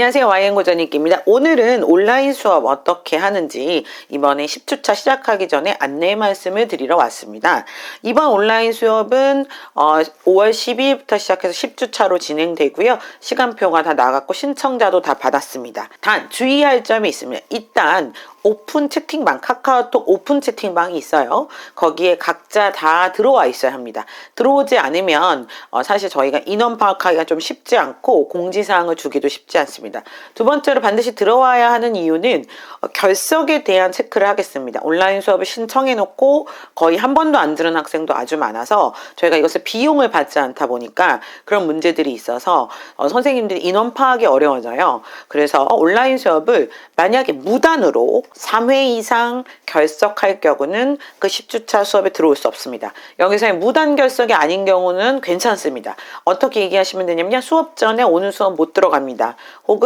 안녕하세요. 와이엔고전님입니다. 오늘은 온라인 수업 어떻게 하는지 이번에 10주차 시작하기 전에 안내 말씀을 드리러 왔습니다. 이번 온라인 수업은 어, 5월 12일부터 시작해서 10주차로 진행되고요. 시간표가 다 나갔고 신청자도 다 받았습니다. 단 주의할 점이 있습니다. 일단 오픈 채팅방, 카카오톡 오픈 채팅방이 있어요. 거기에 각자 다 들어와 있어야 합니다. 들어오지 않으면 어, 사실 저희가 인원 파악하기가 좀 쉽지 않고 공지사항을 주기도 쉽지 않습니다. 두 번째로 반드시 들어와야 하는 이유는 어, 결석에 대한 체크를 하겠습니다. 온라인 수업을 신청해 놓고 거의 한 번도 안 들은 학생도 아주 많아서 저희가 이것을 비용을 받지 않다 보니까 그런 문제들이 있어서 어, 선생님들이 인원 파악이 어려워져요. 그래서 온라인 수업을 만약에 무단으로 3회 이상 결석할 경우는 그 10주차 수업에 들어올 수 없습니다. 여기서의 무단 결석이 아닌 경우는 괜찮습니다. 어떻게 얘기하시면 되냐면 수업 전에 오늘 수업 못 들어갑니다. 혹은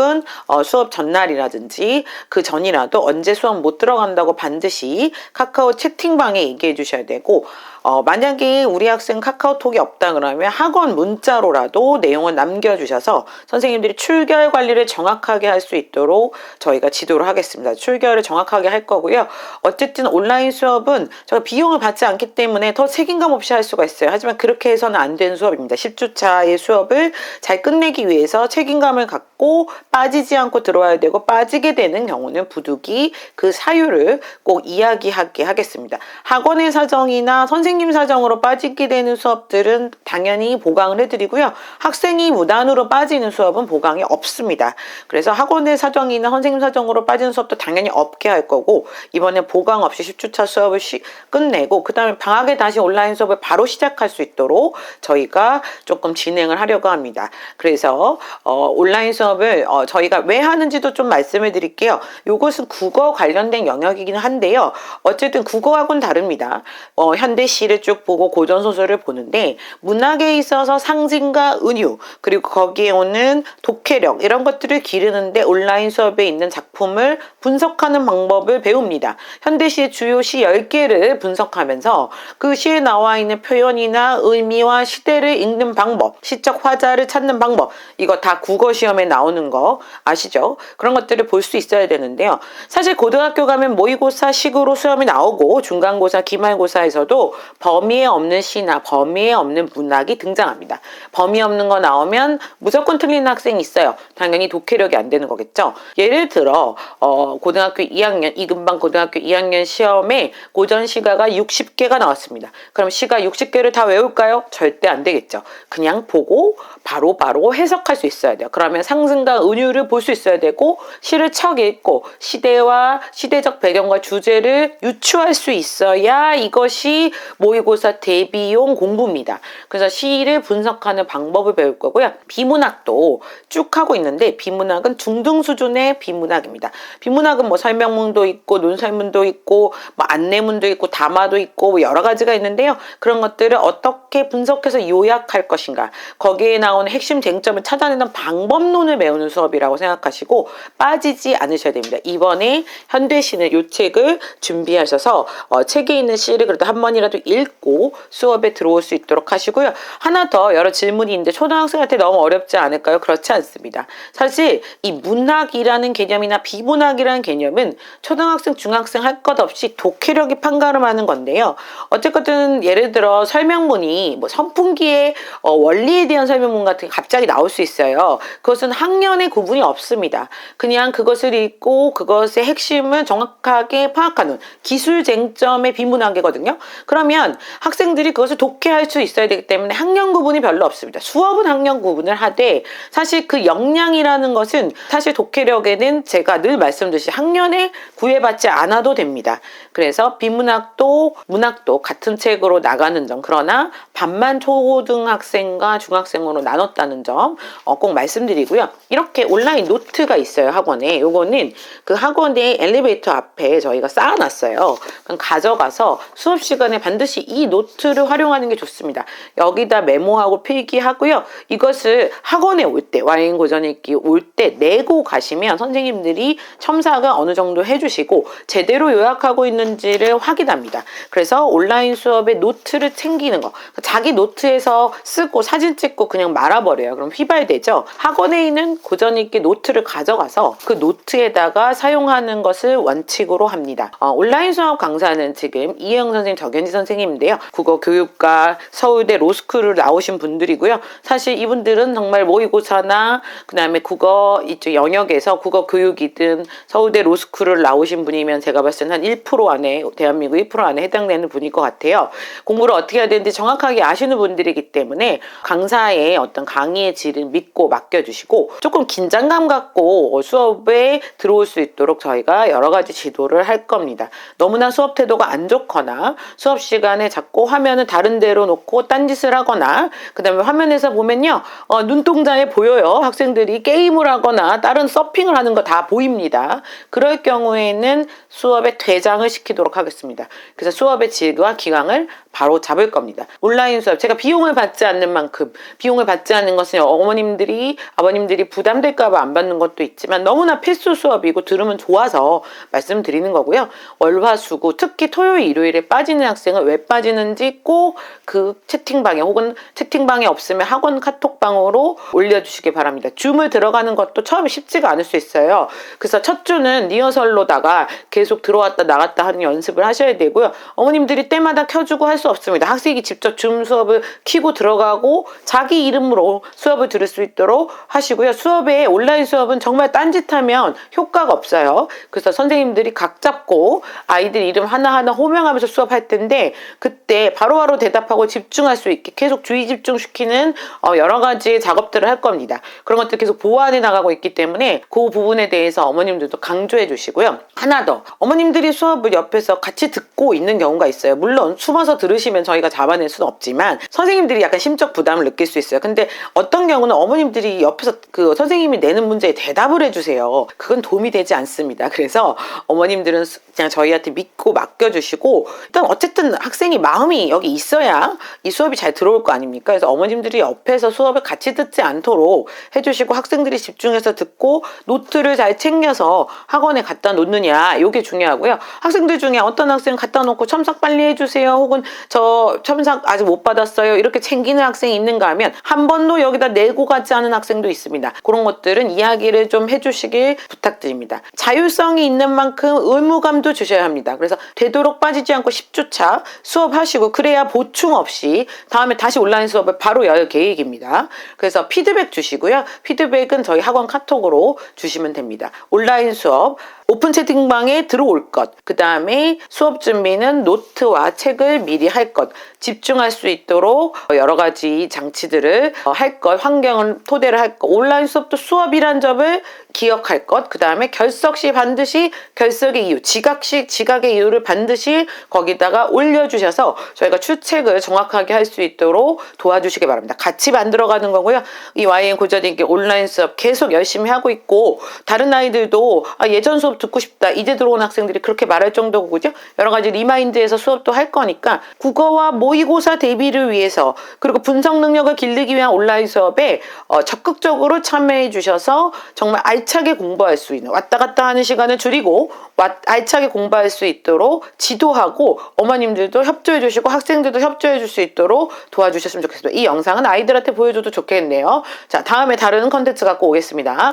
어, 수업 전날이라든지 그 전이라도 언제 수업 못 들어간다고 반드시 카카오 채팅방에 얘기해 주셔야 되고 어, 만약에 우리 학생 카카오톡이 없다 그러면 학원 문자로라도 내용을 남겨주셔서 선생님들이 출결 관리를 정확하게 할 수 있도록 저희가 지도를 하겠습니다. 출결을 정확하게 할 거고요. 어쨌든 온라인 수업은 저가 비용을 받지 않기 때문에 더 책임감 없이 할 수가 있어요. 하지만 그렇게 해서는 안 되는 수업입니다. 10주차의 수업을 잘 끝내기 위해서 책임감을 갖고 빠지지 않고 들어와야 되고 빠지게 되는 경우는 부득이 그 사유를 꼭 이야기하게 하겠습니다. 학원의 사정이나 선생 님 사정으로 빠지게 되는 수업들은 당연히 보강을 해드리고요. 학생이 무단으로 빠지는 수업은 보강이 없습니다. 그래서 학원의 사정이나 선생님 사정으로 빠지는 수업도 당연히 없게 할 거고 이번에 보강 없이 10주차 수업을 시, 끝내고 그 다음에 방학에 다시 온라인 수업을 바로 시작할 수 있도록 저희가 조금 진행을 하려고 합니다. 그래서 어, 온라인 수업을 어, 저희가 왜 하는지도 좀 말씀을 드릴게요. 이것은 국어 관련된 영역이긴 한데요. 어쨌든 국어하고는 다릅니다. 어, 현대 시를 쭉 보고 고전 소설을 보는데 문학에 있어서 상징과 은유 그리고 거기에 오는 독해력 이런 것들을 기르는데 온라인 수업에 있는 작품을 분석하는 방법을 배웁니다. 현대시의 주요 시 10개를 분석하면서 그 시에 나와 있는 표현이나 의미와 시대를 읽는 방법, 시적 화자를 찾는 방법 이거 다 국어 시험에 나오는 거 아시죠? 그런 것들을 볼 수 있어야 되는데요. 사실 고등학교 가면 모의고사 식으로 수험이 나오고 중간고사, 기말고사에서도 범위에 없는 시나 범위에 없는 문학이 등장합니다. 범위 없는 거 나오면 무조건 틀리는 학생이 있어요. 당연히 독해력이 안 되는 거겠죠. 예를 들어 어, 고등학교 2학년 이금방 고등학교 2학년 시험에 고전 시가가 60개가 나왔습니다. 그럼 시가 60개를 다 외울까요? 절대 안 되겠죠. 그냥 보고 바로바로 바로 해석할 수 있어야 돼요. 그러면 상승과 은유를 볼 수 있어야 되고 시를 척 읽고 시대와 시대적 배경과 주제를 유추할 수 있어야 이것이 모의고사 대비용 공부입니다. 그래서 시를 분석하는 방법을 배울 거고요. 비문학도 쭉 하고 있는데 비문학은 중등 수준의 비문학입니다. 비문학은 뭐 설명문도 있고 논설문도 있고 뭐 안내문도 있고 담화도 있고 뭐 여러 가지가 있는데요. 그런 것들을 어떻게 분석해서 요약할 것인가 거기에 나오는 핵심 쟁점을 찾아내는 방법론을 배우는 수업이라고 생각하시고 빠지지 않으셔야 됩니다. 이번에 현대시는 이 책을 준비하셔서 어, 책에 있는 시를 그래도 한 번이라도 읽고 수업에 들어올 수 있도록 하시고요. 하나 더 여러 질문이 있는데 초등학생한테 너무 어렵지 않을까요? 그렇지 않습니다. 사실 이 문학이라는 개념이나 비문학이라는 개념은 초등학생, 중학생 할 것 없이 독해력이 판가름하는 건데요. 어쨌든 예를 들어 설명문이 뭐 선풍기의 어, 원리에 대한 설명문 같은 게 갑자기 나올 수 있어요. 그것은 학년의 구분이 없습니다. 그냥 그것을 읽고 그것의 핵심을 정확하게 파악하는 기술 쟁점의 비문학이거든요. 그러 면 학생들이 그것을 독해할 수 있어야 되기 때문에 학년 구분이 별로 없습니다. 수업은 학년 구분을 하되 사실 그 역량이라는 것은 사실 독해력에는 제가 늘 말씀드렸듯이 학년에 구애받지 않아도 됩니다. 그래서 비문학도 문학도 같은 책으로 나가는 점 그러나 반만 초등학생과 중학생으로 나눴다는 점 어, 꼭 말씀드리고요. 이렇게 온라인 노트가 있어요 학원에. 요거는 그 학원의 엘리베이터 앞에 저희가 쌓아놨어요. 가져가서 수업 시간에 반드시 반드시 이 노트를 활용하는 게 좋습니다. 여기다 메모하고 필기하고요. 이것을 학원에 올 때, 와인 고전 읽기 올 때 내고 가시면 선생님들이 첨삭을 어느 정도 해주시고 제대로 요약하고 있는지를 확인합니다. 그래서 온라인 수업에 노트를 챙기는 거. 자기 노트에서 쓰고 사진 찍고 그냥 말아버려요. 그럼 휘발되죠. 학원에 있는 고전 읽기 노트를 가져가서 그 노트에다가 사용하는 것을 원칙으로 합니다. 어, 온라인 수업 강사는 지금 이혜영 선생님, 정현지 선생님 인데요. 국어 교육과 서울대 로스쿨을 나오신 분들이고요. 사실 이분들은 정말 모의고사나 그다음에 국어 이쪽 영역에서 국어 교육이든 서울대 로스쿨을 나오신 분이면 제가 봤을 때는 한1% 안에 대한민국 1% 안에 해당되는 분일 것 같아요. 공부를 어떻게 해야 되는지 정확하게 아시는 분들이기 때문에 강사의 어떤 강의의 질을 믿고 맡겨주시고 조금 긴장감 갖고 수업에 들어올 수 있도록 저희가 여러 가지 지도를 할 겁니다. 너무나 수업 태도가 안 좋거나 수업 시간 에 자꾸 화면을 다른 데로 놓고 딴짓을 하거나 그 다음에 화면에서 보면요 어, 눈동자에 보여요 학생들이 게임을 하거나 다른 서핑을 하는 거 다 보입니다. 그럴 경우에는 수업에 퇴장을 시키도록 하겠습니다. 그래서 수업의 질과 기강을 바로 잡을 겁니다. 온라인 수업 제가 비용을 받지 않는 만큼 비용을 받지 않는 것은 어머님들이 아버님들이 부담될까봐 안 받는 것도 있지만 너무나 필수 수업이고 들으면 좋아서 말씀드리는 거고요. 월화수고 특히 토요일 일요일에 빠지는 학생은 왜 빠지는지 꼭 그 채팅방에 혹은 채팅방에 없으면 학원 카톡방으로 올려주시기 바랍니다. 줌을 들어가는 것도 처음에 쉽지가 않을 수 있어요. 그래서 첫 주는 리허설로다가 계속 들어왔다 나갔다 하는 연습을 하셔야 되고요. 어머님들이 때마다 켜주고 할 수 없습니다. 학생이 직접 줌 수업을 키고 들어가고 자기 이름으로 수업을 들을 수 있도록 하시고요. 수업에 온라인 수업은 정말 딴짓하면 효과가 없어요. 그래서 선생님들이 각 잡고 아이들 이름 하나하나 호명하면서 수업할 텐데 그때 바로 바로 대답하고 집중할 수 있게 계속 주의 집중시키는 어, 여러 가지 작업들을 할 겁니다. 그런 것들 계속 보완해 나가고 있기 때문에 그 부분에 대해서 어머님들도 강조해 주시고요. 하나 더 어머님들이 수업을 옆에서 같이 듣고 있는 경우가 있어요. 물론 숨어서 들으시면 저희가 잡아낼 수는 없지만 선생님들이 약간 심적 부담을 느낄 수 있어요. 근데 어떤 경우는 어머님들이 옆에서 그 선생님이 내는 문제에 대답을 해주세요. 그건 도움이 되지 않습니다. 그래서 어머님들은 그냥 저희한테 믿고 맡겨주시고 일단 어쨌든 학 생이 마음이 여기 있어야 이 수업이 잘 들어올 거 아닙니까? 그래서 어머님들이 옆에서 수업을 같이 듣지 않도록 해주시고 학생들이 집중해서 듣고 노트를 잘 챙겨서 학원에 갖다 놓느냐 이게 중요하고요. 학생들 중에 어떤 학생 갖다 놓고 첨삭 빨리 해주세요. 혹은 저 첨삭 아직 못 받았어요. 이렇게 챙기는 학생이 있는가 하면 한 번도 여기다 내고 가지 않은 학생도 있습니다. 그런 것들은 이야기를 좀 해주시길 부탁드립니다. 자율성이 있는 만큼 의무감도 주셔야 합니다. 그래서 되도록 빠지지 않고 10주차 수업하시고 그래야 보충 없이 다음에 다시 온라인 수업을 바로 열 계획입니다. 그래서 피드백 주시고요. 피드백은 저희 학원 카톡으로 주시면 됩니다. 온라인 수업 오픈 채팅방에 들어올 것, 그 다음에 수업 준비는 노트와 책을 미리 할 것, 집중할 수 있도록 여러 가지 장치들을 할 것, 환경을 토대로 할 것, 온라인 수업도 수업이란 점을 기억할 것, 그 다음에 결석 시 반드시 결석의 이유, 지각 시 지각의 이유를 반드시 거기다가 올려주셔서 저희가 출첵을 정확하게 할 수 있도록 도와주시기 바랍니다. 같이 만들어가는 거고요. 이 YN 고전인기 온라인 수업 계속 열심히 하고 있고 다른 아이들도 아, 예전 수업 듣고 싶다. 이제 들어온 학생들이 그렇게 말할 정도고요. 여러 가지 리마인드에서 수업도 할 거니까 국어와 모 의고사 대비를 위해서 그리고 분석 능력을 기르기 위한 온라인 수업에 어, 적극적으로 참여해 주셔서 정말 알차게 공부할 수 있는 왔다 갔다 하는 시간을 줄이고 와- 알차게 공부할 수 있도록 지도하고 어머님들도 협조해 주시고 학생들도 협조해 줄 수 있도록 도와주셨으면 좋겠습니다. 이 영상은 아이들한테 보여줘도 좋겠네요. 자, 다음에 다른 컨텐츠 갖고 오겠습니다.